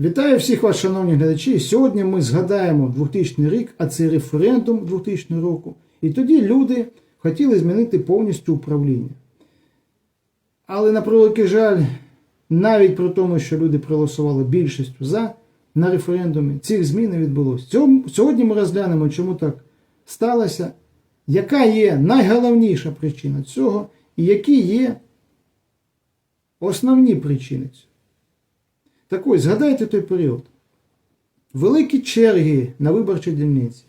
Вітаю всіх вас, шановні глядачі. Сьогодні ми згадаємо 2000 рік, а це референдум 2000 року. І тоді люди хотіли змінити повністю управління. Але на превеликий жаль, навіть при тому, що люди проголосували більшістю за на референдумі, цих змін не відбулося. Сьогодні ми розглянемо, чому так сталося, яка є найголовніша причина цього, і які є основні причини цього. Так ось, згадайте той період. Великі черги на виборчій дільниці.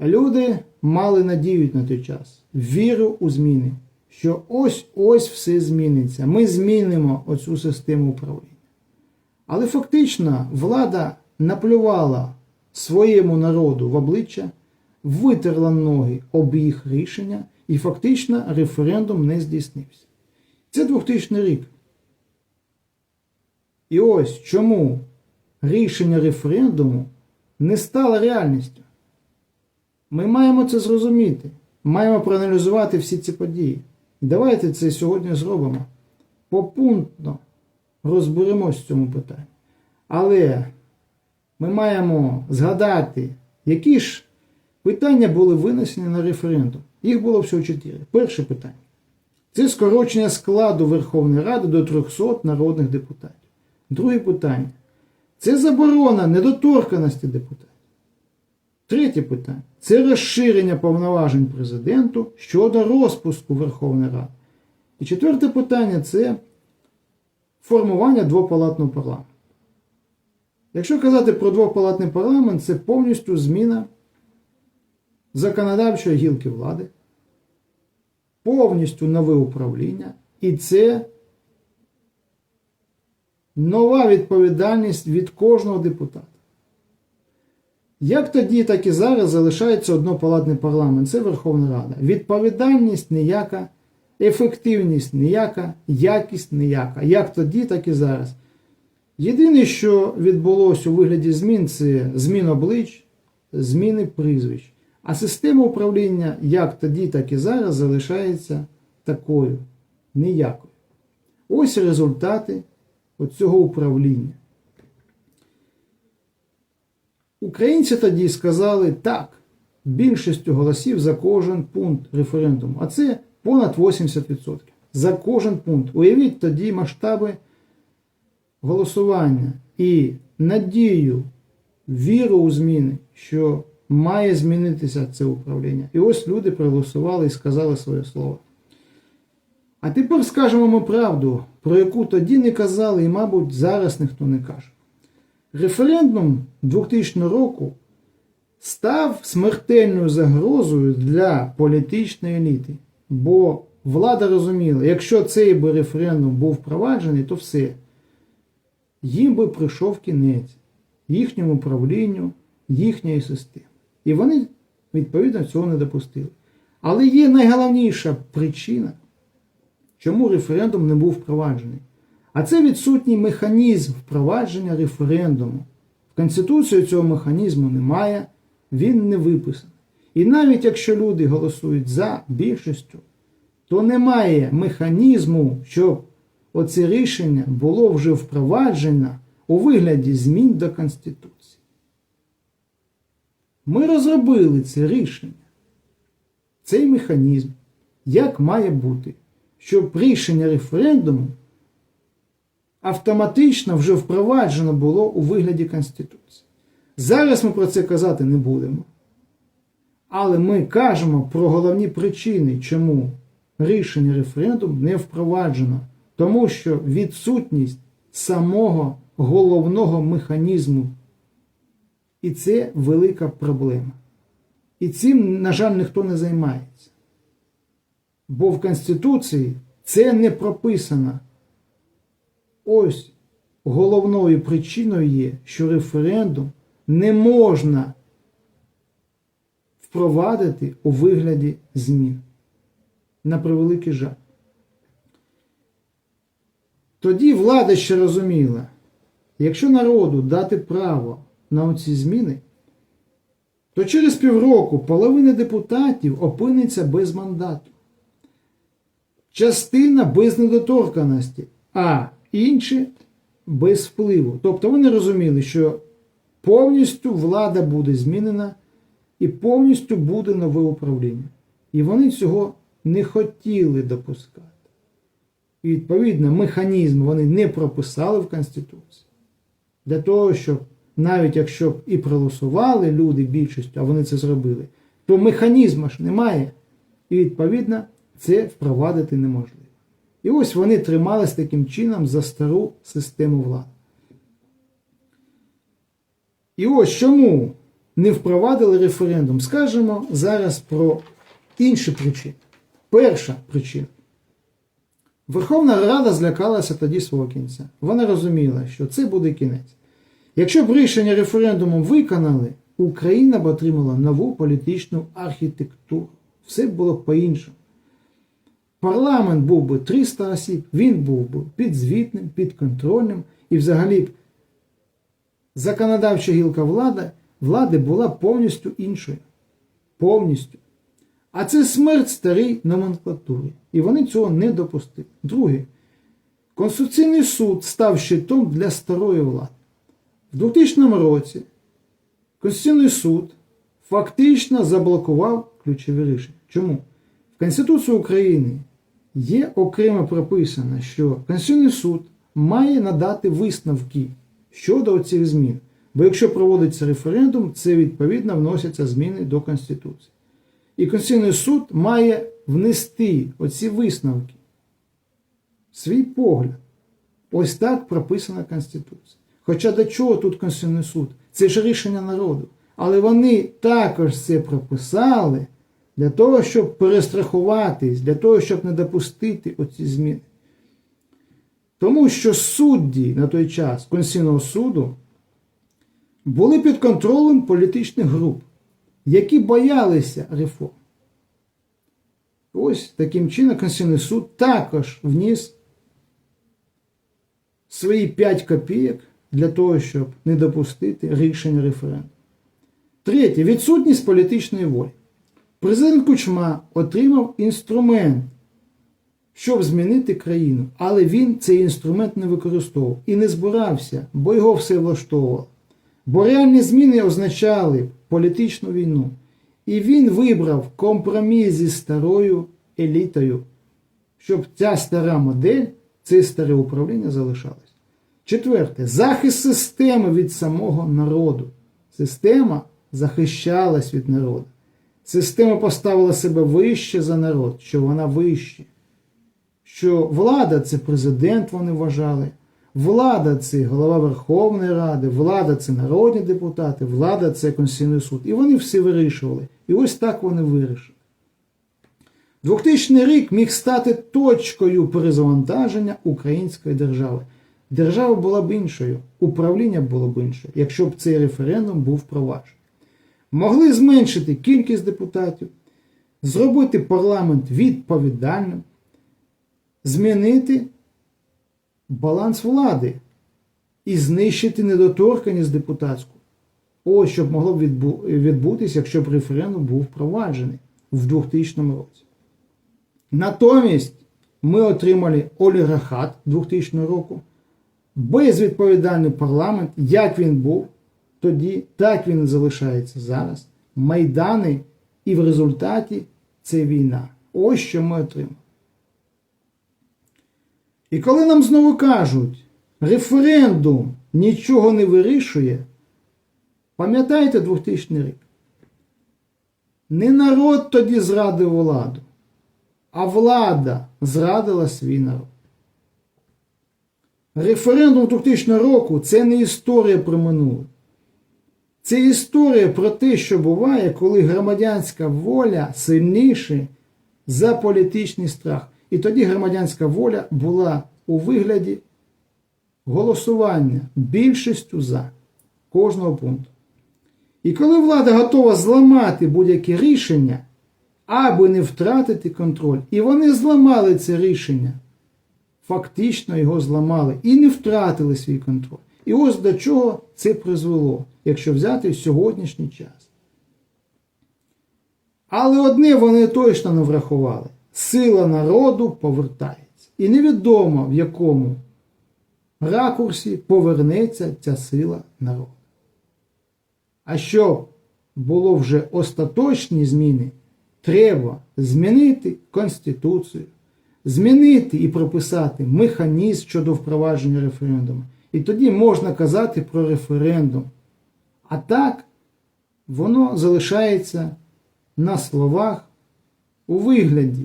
Люди мали надію на той час, віру у зміни, що ось-ось все зміниться. Ми змінимо оцю систему управління. Але фактично влада наплювала своєму народу в обличчя, витерла ноги об їх рішення, і фактично референдум не здійснився. Це 2000 рік. І ось чому рішення референдуму не стало реальністю. Ми маємо це зрозуміти, маємо проаналізувати всі ці події. Давайте це сьогодні зробимо. Попунктно розберемось в цьому питанні. Але ми маємо згадати, які ж питання були винесені на референдум. Їх було всього чотири. Перше питання це скорочення складу Верховної Ради до 300 народних депутатів. Друге питання це заборона недоторканості депутатів. Третє питання це розширення повноважень президенту щодо розпуску Верховної Ради. І четверте питання це формування двопалатного парламенту. Якщо казати про двопалатний парламент, це повністю зміна законодавчої гілки влади, повністю нове управління, і це нова відповідальність від кожного депутата. Як тоді, так і зараз залишається однопалатний парламент, це Верховна Рада. Відповідальність ніяка, ефективність ніяка, якість ніяка. Як тоді, так і зараз. Єдине, що відбулося у вигляді змін, це змін облич, зміни прізвищ. А система управління як тоді, так і зараз залишається такою ніякою. Ось результати цього управління. Українці тоді сказали так, більшістю голосів за кожен пункт референдуму, а це понад 80%. За кожен пункт. Уявіть тоді масштаби голосування і надію, віру у зміни, що має змінитися це управління. І ось люди проголосували і сказали своє слово. А тепер скажемо ми правду, про яку тоді не казали, і, мабуть, зараз ніхто не каже. Референдум 2000 року став смертельною загрозою для політичної еліти, бо влада розуміла, якщо цей би референдум був впроваджений, то все. Їм би прийшов кінець їхньому правлінню, їхньої системи. І вони, відповідно, цього не допустили. Але є найголовніша причина, чому референдум не був впроваджений. А це відсутній механізм впровадження референдуму. В Конституції цього механізму немає, він не виписаний. І навіть якщо люди голосують за більшістю, то немає механізму, щоб оце рішення було вже впроваджено у вигляді змін до Конституції. Ми розробили це рішення, цей механізм, як має бути, щоб рішення референдуму автоматично вже впроваджено було у вигляді Конституції. Зараз ми про це казати не будемо. Але ми кажемо про головні причини, чому рішення референдуму не впроваджено. Тому що відсутність самого головного механізму. І це велика проблема. І цим, на жаль, ніхто не займається. Бо в Конституції це не прописано. Ось головною причиною є, що референдум не можна впровадити у вигляді змін. На превеликий жаль. Тоді влада ще розуміла, якщо народу дати право на оці зміни, то через півроку половина депутатів опиниться без мандату. Частина без недоторканості, а інші без впливу. Тобто вони розуміли, що повністю влада буде змінена і повністю буде нове управління. І вони цього не хотіли допускати. І відповідно механізм вони не прописали в Конституції. Для того, щоб навіть якщо б і проголосували люди більшістю, а вони це зробили, то механізму ж немає. І відповідно це впровадити неможливо. І ось вони тримались таким чином за стару систему влади. І ось чому не впровадили референдум, скажемо зараз про інші причини. Перша причина. Верховна Рада злякалася тоді свого кінця. Вона розуміла, що це буде кінець. Якщо б рішення референдуму виконали, Україна б отримала нову політичну архітектуру. Все б було по-іншому. Парламент був би 300 осіб, він був би підзвітним, підконтрольним і взагалі б законодавча гілка влади, влади була повністю іншою. Повністю. А це смерть старій номенклатурі. І вони цього не допустили. Друге, Конституційний суд став щитом для старої влади. В 2000 році Конституційний суд фактично заблокував ключові рішення. Чому? В Конституції України є окремо прописано, що Конституційний суд має надати висновки щодо цих змін. Бо якщо проводиться референдум, це відповідно вносяться зміни до Конституції. І Конституційний суд має внести оці висновки, свій погляд. Ось так прописана Конституція. Хоча до чого тут Конституційний суд? Це ж рішення народу. Але вони також це прописали для того, щоб перестрахуватись, для того, щоб не допустити оці зміни. Тому що судді на той час Конституційного суду були під контролем політичних груп, які боялися реформ. Ось таким чином Конституційний суд також вніс свої 5 копійок для того, щоб не допустити рішення референдуму. Третє відсутність політичної волі. Президент Кучма отримав інструмент, щоб змінити країну, але він цей інструмент не використовував і не збирався, бо його все влаштовувало. Бо реальні зміни означали політичну війну. І він вибрав компроміс зі старою елітою, щоб ця стара модель, це старе управління залишалось. Четверте, захист системи від самого народу. Система захищалась від народу. Система поставила себе вище за народ, що вона вище. Що влада це президент, вони вважали. Влада це голова Верховної Ради, влада це народні депутати, влада це Конституційний суд. І вони всі вирішували. І ось так вони вирішили. 2000 рік міг стати точкою перезавантаження української держави. Держава була б іншою, управління було б іншою, якщо б цей референдум був впроваджений. Могли зменшити кількість депутатів, зробити парламент відповідальним, змінити баланс влади і знищити недоторканність депутатську. Ось що б могло б відбутися, якщо б референдум був впроваджений в 2000 році. Натомість ми отримали олігархат 2000 року, безвідповідальний парламент, як він був тоді, так він і залишається зараз. Майдани, і в результаті це війна. Ось що ми отримали. І коли нам знову кажуть, референдум нічого не вирішує, пам'ятаєте 2000 рік? Не народ тоді зрадив владу, а влада зрадила свій народ. Референдум 2000 року це не історія про минуле. Це історія про те, що буває, коли громадянська воля сильніша за політичний страх. І тоді громадянська воля була у вигляді голосування більшістю за кожного пункту. І коли влада готова зламати будь-яке рішення, аби не втратити контроль, і вони зламали це рішення, фактично його зламали і не втратили свій контроль. І ось до чого це призвело, якщо взяти сьогоднішній час. Але одне вони точно не врахували: сила народу повертається. І невідомо в якому ракурсі повернеться ця сила народу. А щоб було вже остаточні зміни, треба змінити Конституцію, змінити і прописати механізм щодо впровадження референдуму. І тоді можна казати про референдум. А так, воно залишається на словах у вигляді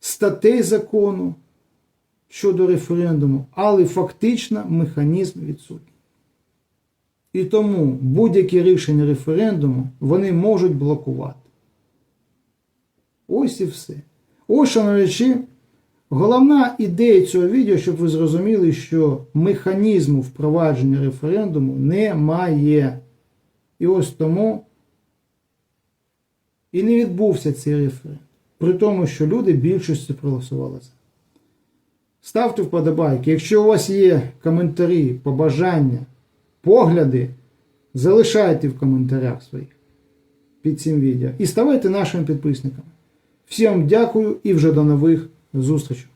статей закону щодо референдуму, але фактично механізм відсутній. І тому будь-які рішення референдуму вони можуть блокувати. Ось і все. Ось, шановничі, головна ідея цього відео, щоб ви зрозуміли, що механізму впровадження референдуму немає. І ось тому і не відбувся цей референдум. При тому, що люди більшістю проголосували за. Ставте вподобайки. Якщо у вас є коментарі, побажання, погляди, залишайте в коментарях своїх під цим відео. І ставайте нашими підписниками. Всім дякую і вже до нових зустрічей.